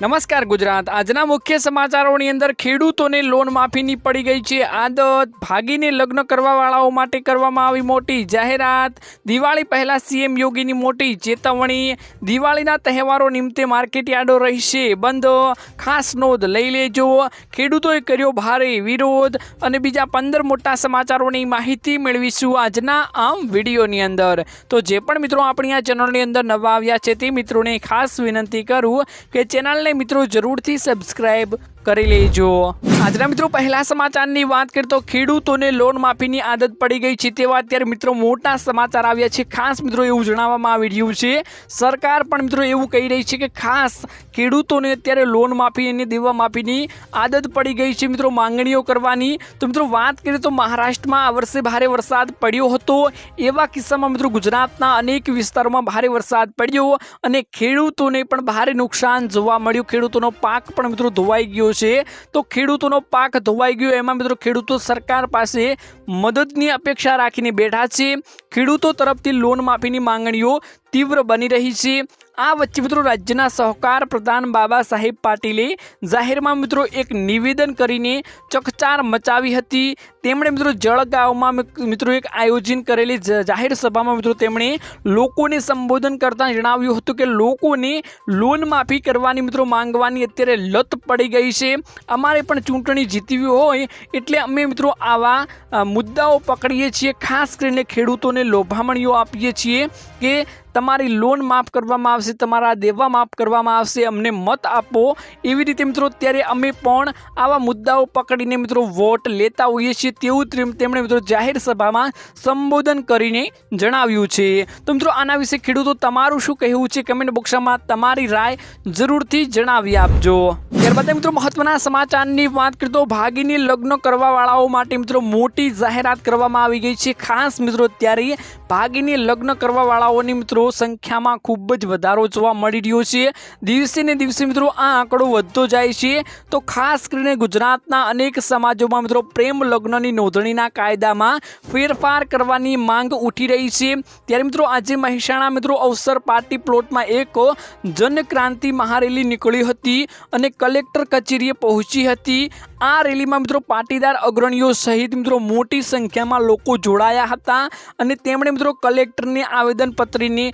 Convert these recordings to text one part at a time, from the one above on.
નમસ્કાર ગુજરાત. આજના મુખ્ય સમાચારોની અંદર ખેડૂતોને લોન માફીની પડી ગઈ છે. આદત ભાગીને લગ્ન કરવાવાળાઓ માટે કરવામાં આવી મોટી જાહેરાત. દિવાળી પહેલાં સીએમ યોગીની મોટી ચેતવણી. દિવાળીના તહેવારો નિમિત્તે માર્કેટ યાર્ડો રહેશે બંધ. ખાસ નોંધ લઈ લેજો. ખેડૂતોએ કર્યો ભારે વિરોધ. અને બીજા પંદર મોટા સમાચારોની માહિતી મેળવીશું આજના આમ વિડીયોની અંદર. તો જે પણ મિત્રો આપણી આ ચેનલની અંદર નવા આવ્યા છે તે મિત્રોને ખાસ વિનંતી કરું કે ચેનલને મિત્રો જરૂરથી સબસ્ક્રાઇબ કરી લેજો. આજના મિત્રો, પહેલા સમાચારની વાત કરીએ તો ખેડૂતોને લોન માફીની આદત પડી ગઈ છે તેવા અત્યારે મિત્રો મોટા સમાચાર આવ્યા છે. ખાસ મિત્રો એવું જણાવવામાં આવી રહ્યું છે. સરકાર પણ મિત્રો એવું કહી રહી છે કે ખાસ ખેડૂતોને અત્યારે લોન માફી અને દેવા માફીની આદત પડી ગઈ છે મિત્રો, માંગણીઓ કરવાની. તો મિત્રો, વાત કરીએ તો મહારાષ્ટ્રમાં આ વર્ષે ભારે વરસાદ પડ્યો હતો. એવા કિસ્સામાં મિત્રો ગુજરાતના અનેક વિસ્તારોમાં ભારે વરસાદ પડ્યો અને ખેડૂતોને પણ ભારે નુકસાન જોવા મળ્યું. ખેડૂતોનો પાક પણ મિત્રો ધોવાઈ ગયો છે, તો ખેડૂતોનો પાક ધોવાઈ ગયો. એમાં મિત્રો ખેડૂતો સરકાર પાસે મદદની અપેક્ષા રાખીને બેઠા છે. ખેડૂતો તરફથી લોન માફીની માંગણીઓ તીવ્ર બની રહી છે. આ વચ્ચે મિત્રો રાજ્યના સહકાર પ્રધાન બાબા સાહેબ પાટીલે જાહેરમાં મિત્રો એક નિવેદન કરીને ચકચાર મચાવી હતી. તેમણે મિત્રો જળગાંવમાં મિત્રો એક આયોજન કરેલી જાહેર સભામાં મિત્રો તેમણે લોકોને સંબોધન કરતાં જણાવ્યું હતું કે લોકોને લોન માફી કરવાની મિત્રો માંગવાની અત્યારે લત પડી ગઈ છે. અમારે પણ ચૂંટણી જીતવી હોય એટલે અમે મિત્રો આવા મુદ્દાઓ પકડીએ છીએ. ખાસ કરીને ખેડૂતોને લોભામણીઓ આપીએ છીએ કે તમારી લોન માફ કરવામાં આવશે, તમારા દેવા માફ કરવામાં આવશે, અમને મત આપો. એવી રીતે મિત્રો ત્યારે અમે પણ આવા મુદ્દાઓ પકડીને મિત્રો વોટ લેતા હોઈએ છીએ. તેવું તેમણે મિત્રો જાહેર સભામાં સંબોધન કરીને જણાવ્યું છે. તો મિત્રો, આના વિશે ખેડૂતો તમારું શું કહેવું છે? કમેન્ટ બોક્સમાં તમારી રાય જરૂરથી જણાવી આપજો. ત્યારબાદ મિત્રો, મહત્વના સમાચારની વાત કરીએ તો ભાગીની લગ્ન કરવાવાળાઓ માટે મિત્રો મોટી જાહેરાત કરવામાં આવી ગઈ છે. ખાસ મિત્રો ત્યારે ભાગીની લગ્ન કરવાવાળાઓની મિત્રો સંખ્યામાં ખૂબ જ વધારો જોવા મળી રહ્યો છે. દિવસે ને દિવસે મિત્રો આ આંકડો વધતો જાય છે. તો ખાસ કરીને ગુજરાતના અનેક સમાજોમાં મિત્રો પ્રેમ લગ્નની નોંધણીના કાયદામાં ફેરફાર કરવાની માંગ ઉઠી રહી છે. ત્યારે મિત્રો આજે મહેસાણા મિત્રો અવસર પાર્ટી પ્લોટમાં એક જનક્રાંતિ મહારેલી નીકળી હતી અને કલેક્ટર કચેરીએ પહોંચી હતી. આ રેલીમાં મિત્રો પાટીદાર અગ્રણીઓ સહિત મિત્રો મોટી સંખ્યામાં લોકો જોડાયા હતા અને તેમણે મિત્રો કલેક્ટરને આવેદનપત્રની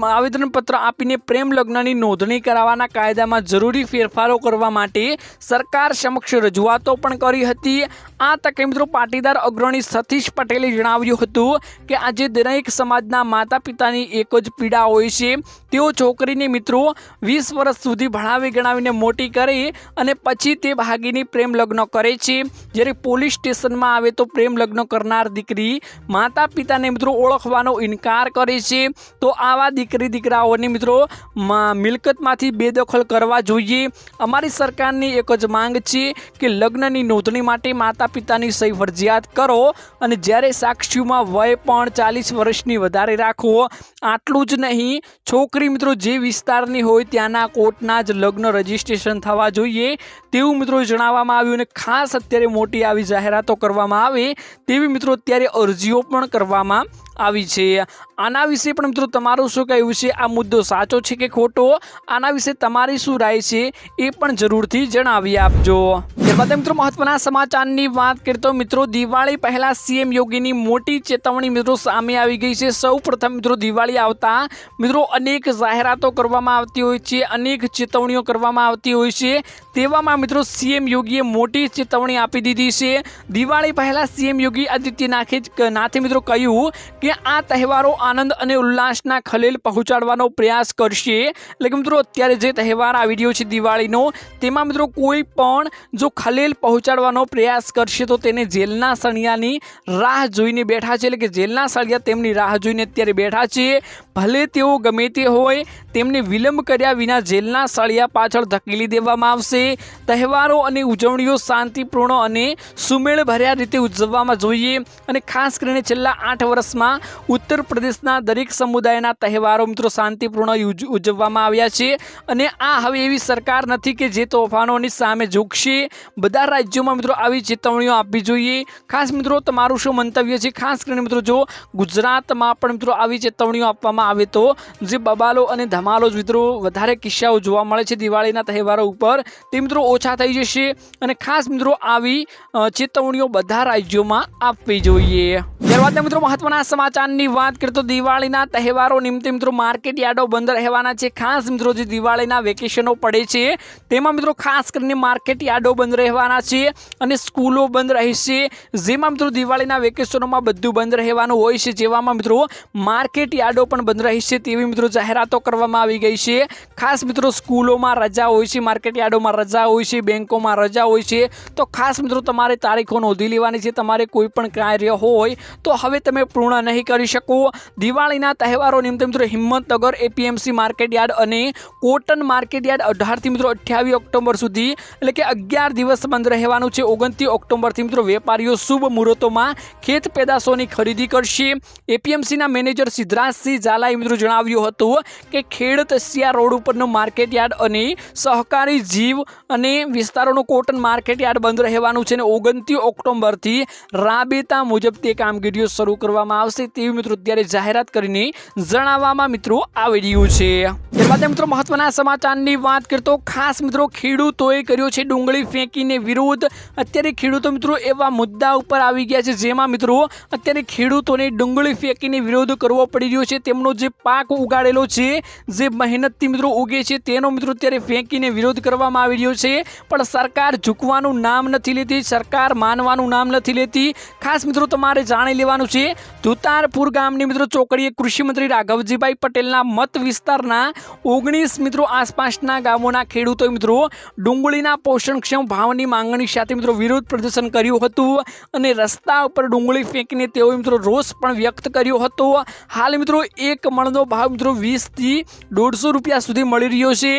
આવેદનપત્ર આપીને પ્રેમ લગ્નની નોંધણી કરાવવાના કાયદામાં જરૂરી ફેરફારો કરવા માટે સરકાર સમક્ષ રજૂઆતો પણ કરી હતી. આ તકે મિત્રો પાટીદાર અગ્રણી સતીશ પટેલે જણાવ્યું હતું કે આજે દરેક સમાજના માતા પિતાની એક જ પીડા હોય છે. તેઓ છોકરીને મિત્રો વીસ વર્ષ સુધી ભણાવી ગણાવીને મોટી કરે અને પછી તે ભાગીની પ્રેમ લગ્ન કરે છે. જ્યારે પોલીસ સ્ટેશનમાં આવે તો પ્રેમ લગ્ન કરનાર દીકરી માતા પિતાને મિત્રો ઓળખવાનો ઇનકાર કરે છે. તો આવા દીકરી દીકરાઓની મિત્રો મિલકતમાંથી બેદખલ કરવા જોઈએ. અમારી સરકારની એક જ માંગ છે કે લગ્નની નોંધણી માટે માતા પિતાની સહી ફરજિયાત કરો અને જ્યારે સાક્ષીઓમાં વય પણ ચાલીસ વર્ષની વધારે રાખો. આટલું જ નહીં, છોકરી મિત્રો જે વિસ્તારની હોય ત્યાંના કોર્ટના જ લગ્ન રજીસ્ટ્રેશન થવા જોઈએ. તેવું મિત્રો જણાવવામાં આવ્યું અને ખાસ અત્યારે મોટી આવી જાહેરાતો કરવામાં આવે, તેવી મિત્રો અત્યારે અરજીઓ પણ કરવામાં આવી છે. આના વિશે પણ મિત્રો તમારું શું કહેવું છે? આ મુદ્દો સાચો છે કે ખોટો? આના વિશે તમારી શું રાય છે એ પણ જરૂરથી જણાવી આપજો. ત્યારબાદ મિત્રો મહત્વના સમાચારની વાત કરીએ તો મિત્રો દિવાળી પહેલા સીએમ યોગીની મોટી ચેતવણી મિત્રો સામે આવી ગઈ છે. સૌ પ્રથમ મિત્રો દિવાળી આવતા મિત્રો અનેક જાહેરાતો કરવામાં આવતી હોય છે, અનેક ચેતવણીઓ કરવામાં આવતી હોય છે. તેવામાં મિત્રો સીએમ યોગીએ મોટી ચેતવણી આપી દીધી છે. દિવાળી પહેલાં સીએમ યોગી આદિત્યનાથે નાથે મિત્રો કહ્યું કે આ તહેવારો આનંદ અને ઉલ્લાસના ખલેલ પહોંચાડવાનો પ્રયાસ કરશે. એટલે કે મિત્રો, અત્યારે જે તહેવાર આવી રહ્યો છે દિવાળીનો, તેમાં મિત્રો કોઈ પણ જો ખલેલ પહોંચાડવાનો પ્રયાસ કરશે, તો તેને જેલના સળિયાની રાહ જોઈને બેઠા છે. એટલે કે જેલના સળિયા તેમની રાહ જોઈને અત્યારે બેઠા છે. ભલે તેઓ ગમે તે હોય, તેમને વિલંબ કર્યા વિના જેલના સળિયા પાછળ ધકેલી દેવામાં આવશે. તહેવારો અને ઉજવણીઓ શાંતિપૂર્ણ અને સુમેળભર્યા રીતે ઉજવવામાં જોઈએ. અને ખાસ કરીને છેલ્લા આઠ વર્ષમાં ઉત્તર પ્રદેશના દરેક સમુદાયના તહેવારો મિત્રો શાંતિપૂર્ણ ઉજ- ઉજવવામાં આવ્યા છે. અને આ હવે એવી સરકાર નથી કે જે તોફાનોની સામે ઝૂકશે. બધા રાજ્યોમાં મિત્રો આવી ચેતવણીઓ આપવી જોઈએ. ખાસ મિત્રો તમારું શું મંતવ્ય છે? ખાસ કરીને મિત્રો જો ગુજરાતમાં પણ મિત્રો આવી ચેતવણીઓ આપવામાં આવે તો જે બબાલો અને ધમાલો જ મિત્રો વધારે કિસ્સાઓ જોવા મળે છે દિવાળીના તહેવારો ઉપર, તે મિત્રો ઓછા થઈ જશે. અને ખાસ મિત્રો આવી ચેતવણીઓ બધા રાજ્યોમાં આપવી જોઈએ. ત્યારબાદ મિત્રો મહત્વના સમાચારની વાત કરીએ તો દિવાળીના તહેવારો નિમિત્તે મિત્રો માર્કેટ યાર્ડો બંધ રહેવાના છે. ખાસ મિત્રો જે દિવાળીના વેકેશનો પડે છે, તેમાં મિત્રો ખાસ કરીને માર્કેટ યાર્ડો બંધ રહેવાના છે અને સ્કૂલો બંધ રહેશે. જેમાં મિત્રો દિવાળીના વેકેશનોમાં બધું બંધ રહેવાનું હોય છે. જેવામાં મિત્રો માર્કેટ યાર્ડો પણ બંધ રહેશે તેવી મિત્રો જાહેરાતો કરવામાં આવી ગઈ છે. ખાસ મિત્રો સ્કૂલોમાં રજા હોય છે, માર્કેટ યાર્ડોમાં રજા હોય છે, બેંકોમાં રજા હોય છે. તો ખાસ મિત્રો તમારે તારીખો નોંધી લેવાની છે. તમારે કોઈ પણ કાર્ય હોય તો હવે તમે પૂર્ણ નહીં કરી શકો. દિવાળીના તહેવારો નિમિત્તે મિત્રો હિંમતનગર એપીએમસી માર્કેટ યાર્ડ અને કોટન માર્કેટ યાર્ડ અઢારથી મિત્રો અઠ્યાવીસ ઓક્ટોબર સુધી, એટલે કે અગિયાર દિવસ બંધ રહેવાનું છે. ઓગણત્રીસ ઓક્ટોબરથી મિત્રો વેપારીઓ શુભ મુહૂર્તોમાં ખેત પેદાશોની ખરીદી કરશે. એપીએમસીના મેનેજર સિદ્ધરાજસિંહ ઝાલાએ મિત્રો જણાવ્યું હતું કે ખેડ તસિયા રોડ ઉપરનો માર્કેટ યાર્ડ અને સહકારી જીવ અને વિસ્તારોનું કોટન માર્કેટ યાર્ડ બંધ રહેવાનું છે અને ઓગણત્રીસ ઓક્ટોબરથી રાબેતા મુજબ તે કામગીરીઓ શરૂ કરવામાં આવશે. તેવી મિત્રો અત્યારે જાહેરાત કરીને જણાવવામાં મિત્રો આવી રહ્યું છે. ત્યારબાદ મિત્રો મહત્વના સમાચારની વાત કરતો ખાસ મિત્રો ખેડૂતોએ કર્યો છે ડુંગળી ફેંકીને વિરોધ. અત્યારે ખેડૂતો મિત્રો એવા મુદ્દા ઉપર આવી ગયા છે જેમાં મિત્રો અત્યારે ખેડૂતોને ડુંગળી ફેંકીને વિરોધ કરવો પડી રહ્યો છે. તેમનો જે પાક ઉગાડેલો છે, જે મહેનતથી મિત્રો ઉગે છે, તેનો મિત્રો અત્યારે ફેંકીને વિરોધ કરવામાં આવી રહ્યો છે. પણ સરકાર ઝૂકવાનું નામ નથી લેતી, સરકાર માનવાનું નામ નથી લેતી. ખાસ મિત્રો તમારે જાણી લેવાનું છે, ધુતારપુર ગામની મિત્રો ચોકડીએ કૃષિમંત્રી રાઘવજીભાઈ પટેલના મત વિસ્તારના ઓગણીસ મિત્રો આસપાસના ગામોના ખેડૂતોએ મિત્રો ડુંગળીના પોષણક્ષમ ભાવની માંગણી સાથે મિત્રો વિરોધ પ્રદર્શન કર્યું હતું અને રસ્તા ઉપર ડુંગળી ફેંકીને તેઓએ મિત્રો રોષ પણ વ્યક્ત કર્યો હતો. હાલ મિત્રો એક મણનો ભાવ મિત્રો વીસથી દોઢસો રૂપિયા સુધી મળી રહ્યો છે.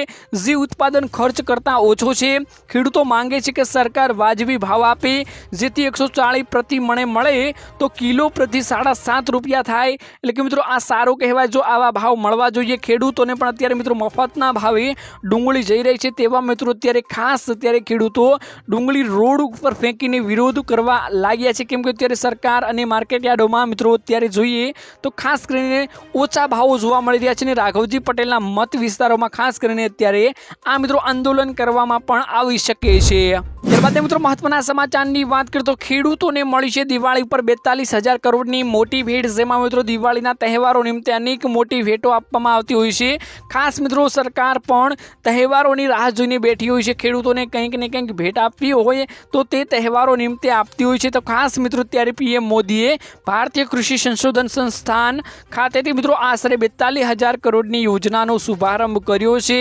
જે ઉત્પાદન ખર્ચ કરતાં ઓછો છે. ખેડૂતો માંગે છે કે સરકાર વાજબી ભાવ આપે. જેથી એકસો પ્રતિ મણે મળે તો કિલો પ્રતિ સાડા સાત રૂપિયા થાય. એટલે કે મિત્રો આ સારું કહેવાય. જો આવા ભાવ મળવા જોઈએ ખેડૂતોને પણ અત્યારે મિત્રો મફતના ભાવે ડુંગળી જઈ રહી છે તેવા મિત્રો અત્યારે ખાસ અત્યારે ખેડૂતો ડુંગળી રોડ ઉપર ફેંકીને વિરોધ કરવા લાગ્યા છે. કેમ કે અત્યારે સરકાર અને માર્કેટ યાર્ડોમાં મિત્રો અત્યારે જોઈએ તો ખાસ કરીને ઓછા ભાવો જોવા મળી રહ્યા છે અને રાઘવજી પટેલના મત વિસ્તારોમાં ખાસ કરીને અત્યારે આ મિત્રો આંદોલન કરવામાં પણ આવી શકે છે. ત્યારબાદ મિત્રો મહત્વના સમાચારની વાત કરીએ તો ખેડૂતોને મળી છે દિવાળી પર બેતાલીસ હજાર કરોડની મોટી ભેટ, જેમાં મિત્રો દિવાળીના તહેવારો નિમિત્તે અનેક મોટી ભેટો આપવામાં આવતી હોય છે. ખાસ મિત્રો, સરકાર પણ તહેવારોની રાહ જોઈને બેઠી હોય છે. ખેડૂતોને કંઈક ને કંઈક ભેટ આપવી હોય તો તે તહેવારો નિમિત્તે આપતી હોય છે. તો ખાસ મિત્રો, ત્યારે પીએમ મોદીએ ભારતીય કૃષિ સંશોધન સંસ્થાન ખાતેથી મિત્રો આશરે બેતાલીસ હજાર કરોડની યોજનાનો શુભારંભ કર્યો છે.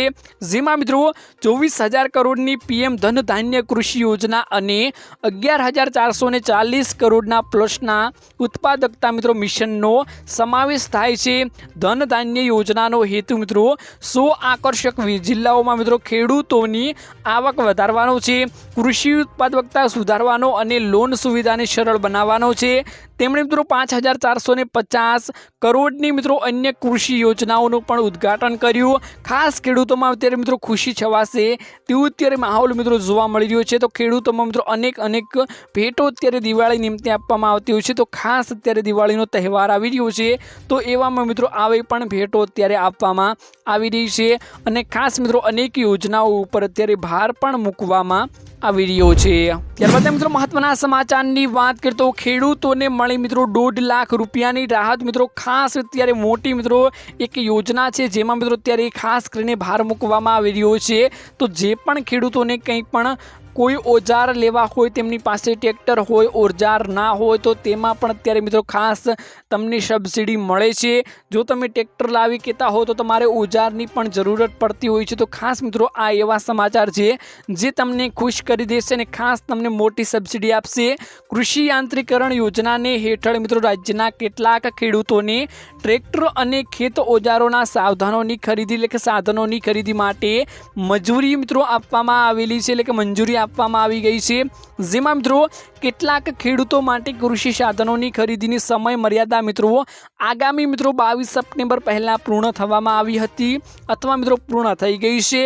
જેમાં મિત્રો ચોવીસ હજાર કરોડની પીએમ ધન ધાન્ય કૃષિ યોજના અને અગિયાર હજાર ચારસો ને ચાલીસ કરોડના પ્લસના ઉત્પાદકતા મિત્રો મિશનનો સમાવેશ થાય છે. ધન ધાન્ય યોજનાનો હેતુ મિત્રો, સો આકર્ષક જિલ્લાઓમાં મિત્રો ખેડૂતોની આવક વધારવાનો છે. કૃષિ ઉત્પાદકતા સુધારવાનો અને લોન સુવિધાને સરળ બનાવવાનો છે. તેમણે મિત્રો પાંચ હજાર ચારસો પચાસ કરોડની મિત્રો અન્ય કૃષિ યોજનાઓનું પણ ઉદ્ઘાટન કર્યું. ખાસ ખેડૂતોમાં અત્યારે મિત્રો ખુશી છવાશે તેવું અત્યારે માહોલ મિત્રો જોવા મળી રહ્યો છે. તો ખેડૂતોમાં મિત્રો અનેક અનેક ભેટો અત્યારે દિવાળી નિમિત્તે આપવામાં આવતી હોય છે. તો ખાસ અત્યારે દિવાળીનો તહેવાર આવી રહ્યો છે. તો એવામાં મિત્રો આવી પણ ભેટો અત્યારે આપવામાં આવી રહી છે. અને ખાસ મિત્રો અનેક યોજનાઓ ઉપર અત્યારે ભાર પણ મૂકવામાં આવી રહ્યો છે. ત્યારબાદ મિત્રો મહત્વના સમાચારની વાત કરીએ તો ખેડૂતોને મળી મિત્રો દોઢ લાખ રૂપિયાની રાહત મિત્રો ખાસ અત્યારે મોટી મિત્રો એક યોજના છે. જેમાં મિત્રો અત્યારે ખાસ કરીને ભાર મૂકવામાં આવી રહ્યો છે. તો જે પણ ખેડૂતોને કંઈ પણ કોઈ ઓજાર લેવા હોય, તેમની પાસે ટ્રેક્ટર હોય, ઓજાર ના હોય, તો તેમાં પણ અત્યારે મિત્રો ખાસ તમને સબસિડી મળે છે. જો તમે ટ્રેક્ટર લાવી કહેતા હો, તો તમારે ઓજારની પણ જરૂરત પડતી હોય છે. તો ખાસ મિત્રો આ એવા સમાચાર છે, જે તમને ખુશ કરી દેશે અને ખાસ તમને મોટી સબસિડી આપશે. કૃષિ યાંત્રિકરણ યોજનાને હેઠળ મિત્રો રાજ્યના કેટલાક ખેડૂતોને ટ્રેક્ટર અને ખેત ઓજારોના સાવધાનોની ખરીદી, એટલે કે સાધનોની ખરીદી માટે મજૂરી મિત્રો આપવામાં આવેલી છે. એટલે કે મંજૂરી આપવામાં આવી ગઈ છે. જેમાં મિત્રો, કેટલાક ખેડૂતો માટે કૃષિ સાધનોની ખરીદીની સમય મર્યાદા મિત્રો, આગામી મિત્રો બાવીસ સપ્ટેમ્બર પહેલાં પૂર્ણ થવામાં આવી હતી અથવા મિત્રો પૂર્ણ થઈ ગઈ છે.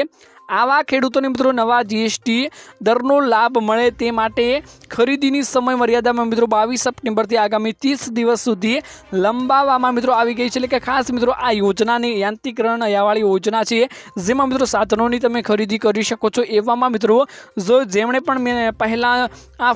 આવા ખેડૂતોને મિત્રો નવા જીએસટી દરનો લાભ મળે તે માટે ખરીદીની સમય મર્યાદામાં મિત્રો બાવીસ સપ્ટેમ્બરથી આગામી ત્રીસ દિવસ સુધી લંબાવવામાં મિત્રો આવી ગઈ છે. એટલે કે ખાસ મિત્રો આ યોજનાની યાંત્રિકરણ વાળી યોજના છે, જેમાં મિત્રો સાધનોની તમે ખરીદી કરી શકો છો. એવામાં મિત્રો જો જેમણે પણ મેં પહેલાં આ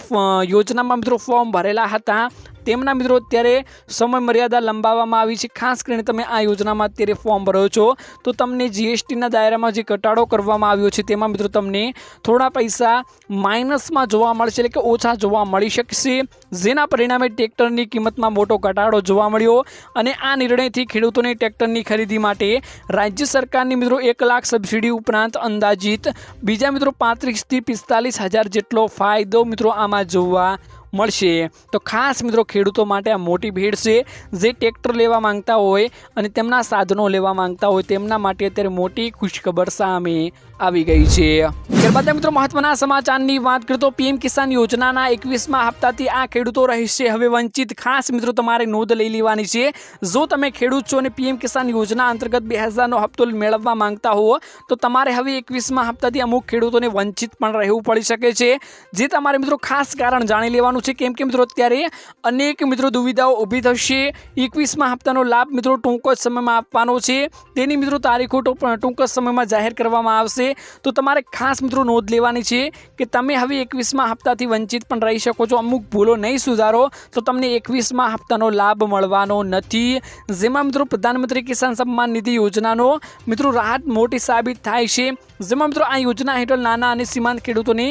યોજનામાં મિત્રો ફોર્મ ભરેલા હતા તેમના મિત્રો અત્યારે સમય મર્યાદા લંબાવવામાં આવી છે. ખાસ કરીને તમે આ યોજનામાં અત્યારે ફોર્મ ભરો છો, તો તમને જીએસટીના દાયરામાં જે ઘટાડો કરવામાં આવ્યો છે, તેમાં મિત્રો તમને થોડા પૈસા માઇનસમાં જોવા મળશે, એટલે કે ઓછા જોવા મળી શકશે. જેના પરિણામે ટ્રેક્ટરની કિંમતમાં મોટો ઘટાડો જોવા મળ્યો અને આ નિર્ણયથી ખેડૂતોને ટ્રેક્ટરની ખરીદી માટે રાજ્ય સરકારની મિત્રો એક લાખ સબસિડી ઉપરાંત અંદાજિત બીજા મિત્રો પાંત્રીસથી પિસ્તાલીસ હજાર જેટલો ફાયદો મિત્રો આમાં જોવા મળશે. તો ખાસ મિત્રો ખેડૂતો માટે આ મોટી ભેટ છે, જે ટ્રેક્ટર લેવા માંગતા હોય અને તેમના સાધનો લેવા માંગતા હોય તેમના માટે અત્યારે મોટી ખુશખબર સામે આવી ગઈ છે. ત્યારબાદ મિત્રો મહત્વના સમાચારની વાત કરીએ તો પીએમ કિસાન યોજનાના એકવીસમાં હપ્તાથી આ ખેડૂતો રહેશે. હવે વંચિત ખાસ મિત્રો તમારે નોંધ લઈ લેવાની છે. જો તમે ખેડૂત છો અને પીએમ કિસાન યોજના અંતર્ગત બે હજારનો હપ્તો મેળવવા માંગતા હો, તો તમારે હવે એકવીસમાં હપ્તાથી અમુક ખેડૂતોને વંચિત પણ રહેવું પડી શકે છે. જે તમારે મિત્રો ખાસ કારણ જાણી લેવાનું છે. કેમ કે મિત્રો અત્યારે અનેક મિત્રો દુવિધાઓ ઊભી થશે. એકવીસમાં હપ્તાનો લાભ મિત્રો ટૂંક જ સમયમાં આપવાનો છે. તેની મિત્રો તારીખો ટૂંક જ સમયમાં જાહેર કરવામાં આવશે. તો તમારે ખાસ મિત્રો નોંધ લેવાની છે કે તમે હવે એકવીસમાં હપ્તાથી વંચિત પણ રહી શકો છો. અમુક ભૂલો નહીં સુધારો તો તમને એકવીસમાં હપ્તાનો લાભ મળવાનો નથી. જેમાં મિત્રો પ્રધાનમંત્રી કિસાન સન્માન નિધિ યોજનાનો મિત્રો રાહત મોટી સાબિત થાય છે. જેમાં મિત્રો આ યોજના હેઠળ નાના અને સીમાંત ખેડૂતોને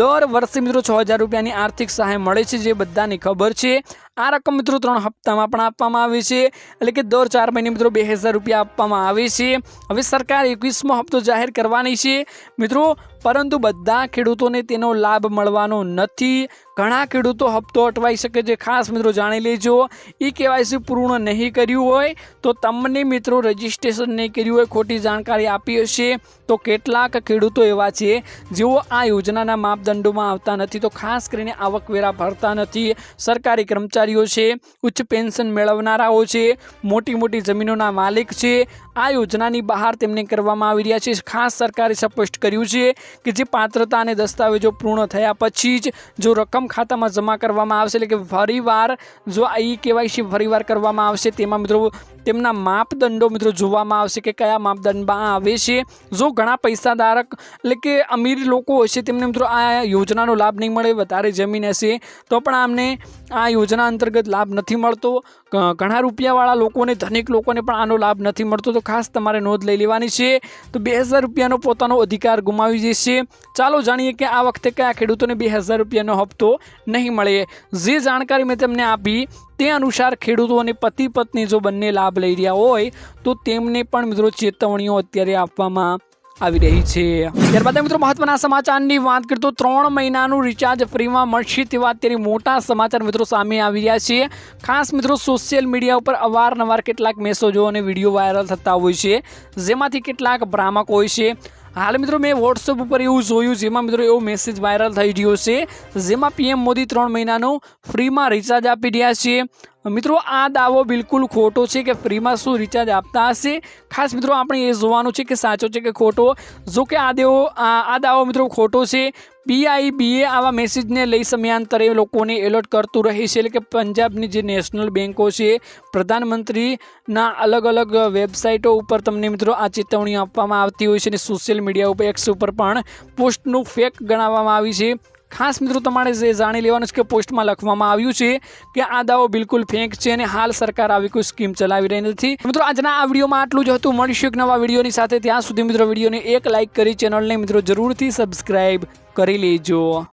દર વર્ષે મિત્રો છ હજાર રૂપિયાની આર્થિક સહાય મળે છે, જે બધાને ખબર છે. આ રકમ મિત્રો ત્રણ હપ્તામાં પણ આપવામાં આવે છે. એટલે કે દર ચાર મહિને મિત્રો બે હજાર રૂપિયા આપવામાં આવે છે. હવે સરકાર એકવીસમો હપ્તો જાહેર કરવાની છે. મિત્રો પરંતુ બધા ખેડૂતોને તેનો લાભ મળવાનો નથી. ઘણા ખેડૂતો હપ્તો અટવાઈ શકે છે. ખાસ મિત્રો જાણી લેજો એ કેવાયસી પૂર્ણ નહીં કર્યું હોય તો તમને મિત્રો રજિસ્ટ્રેશન નહીં કર્યું હોય, ખોટી જાણકારી આપી હશે તો કેટલાક ખેડૂતો એવા છે, જેઓ આ યોજનાના માપદંડોમાં આવતા નથી તો ખાસ કરીને આવકવેરા ભરતા નથી. સરકારી કર્મચારીઓ છે, ઉચ્ચ પેન્શન મેળવનારાઓ છે મોટી મોટી જમીનોના માલિક છે આ યોજનાની બહાર તેમને કરવામાં આવી રહ્યા છે. ખાસ સરકારે સ્પષ્ટ કર્યું છે કે જે પાત્રતા અને દસ્તાવેજો પૂર્ણ થયા પછી જ જો રકમ ખાતામાં જમા કરવામાં આવશે એટલે કે ફરીવાર જો ઈ કેવાયસી ફરીવાર કરવામાં આવશે તેમાં મિત્રો તેમના માપદંડો મિત્રો જોવામાં આવશે કે કયા માપદંડમાં આવે છે. જો ઘણા પૈસા ધારક એટલે કે અમીર લોકો હશે તેમને મિત્રો આ યોજનાનો લાભ નહીં મળે, વધારે જમીન હશે, તો પણ આમને આ યોજના અંતર્ગત લાભ નથી મળતો. ઘણા રૂપિયાવાળા લોકોને, ધનિક લોકોને પણ આનો લાભ નથી મળતો. તો ખાસ તમારે નોંધ લઈ લેવાની છે. તો બે હજાર રૂપિયાનો પોતાનો અધિકાર ગુમાવી જશે ચાલો જાણીએ કે આ વખતે કયા ખેડૂતોને બે હજાર રૂપિયાનો હપ્તો નહીં મળે. જે જાણકારી મેં તમને આપી, તે અનુસાર ખેડૂતો અને પતિ પત્ની જો બંને લાભ લઈ રહ્યા હોય, તો તેમને પણ મિત્રો ચેતવણીઓ અત્યારે આપવામાં આવી રહી છે. ત્યારબાદ મિત્રો મહત્વના સમાચારની વાત કરીએ તો ત્રણ મહિનાનું રિચાર્જ ફ્રીમાં મળશે તેવા અત્યારે મોટા સમાચાર મિત્રો સામે આવી રહ્યા છે. ખાસ મિત્રો સોશિયલ મીડિયા ઉપર અવારનવાર કેટલાક મેસેજો અને વીડિયો વાયરલ થતા હોય છે. જેમાંથી કેટલાક ભ્રામક હોય છે. હાલ મિત્રો, મેં વોટ્સઅપ ઉપર એવું જોયું, જેમાં મિત્રો એવો મેસેજ વાયરલ થઈ રહ્યો છે, જેમાં પીએમ મોદી ત્રણ મહિનાનો ફ્રીમાં રિચાર્જ આપી રહ્યા છે. મિત્રો, આ દાવો બિલકુલ ખોટો છે કે ફ્રીમાં શું રિચાર્જ આપતા હશે? ખાસ મિત્રો, આપણે એ જોવાનું છે કે સાચો છે કે ખોટો? જો કે આ દેવો આ દાવો મિત્રો ખોટો છે. પીઆઈબીએ આવા મેસેજને લઈ સમયાંતરે લોકોને એલર્ટ કરતું રહે છે. એટલે કે પંજાબની જે નેશનલ બેન્કો છે, પ્રધાનમંત્રીના અલગ અલગ વેબસાઇટો ઉપર તમને મિત્રો આ ચેતવણી આપવામાં આવતી હોય છે. અને સોશિયલ મીડિયા ઉપર એક્સ ઉપર પણ પોસ્ટનું ફેક ગણાવવામાં આવી છે. ખાસ મિત્રો, તમારે જે જાણી લેવાનું છે કે પોસ્ટમાં લખવામાં આવ્યું છે કે આ દાવો બિલકુલ ફેંક છે અને હાલ સરકાર આવી કોઈ સ્કીમ ચલાવી રહી નથી. મિત્રો, આજના આ વિડીયોમાં આટલું જ હતું. મળીશું એક નવા વિડીયોની સાથે. ત્યાં સુધી મિત્રો, વિડીયોને એક લાઇક કરી ચેનલને મિત્રો, જરૂરથી સબસ્ક્રાઇબ કરી લેજો.